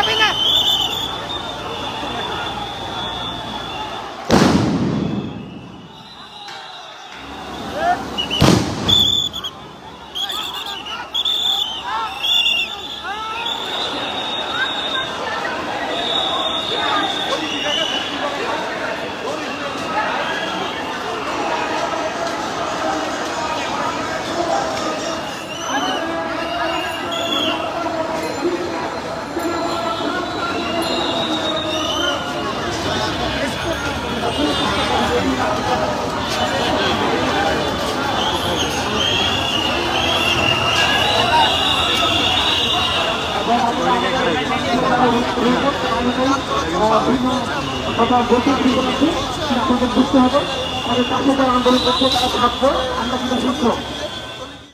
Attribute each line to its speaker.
Speaker 1: pindah pindah কথা বলতে বুঝতে হবে আমাদের কাছে আন্দোলন করছে তারা থাকব আমরা কিন্তু সুস্থ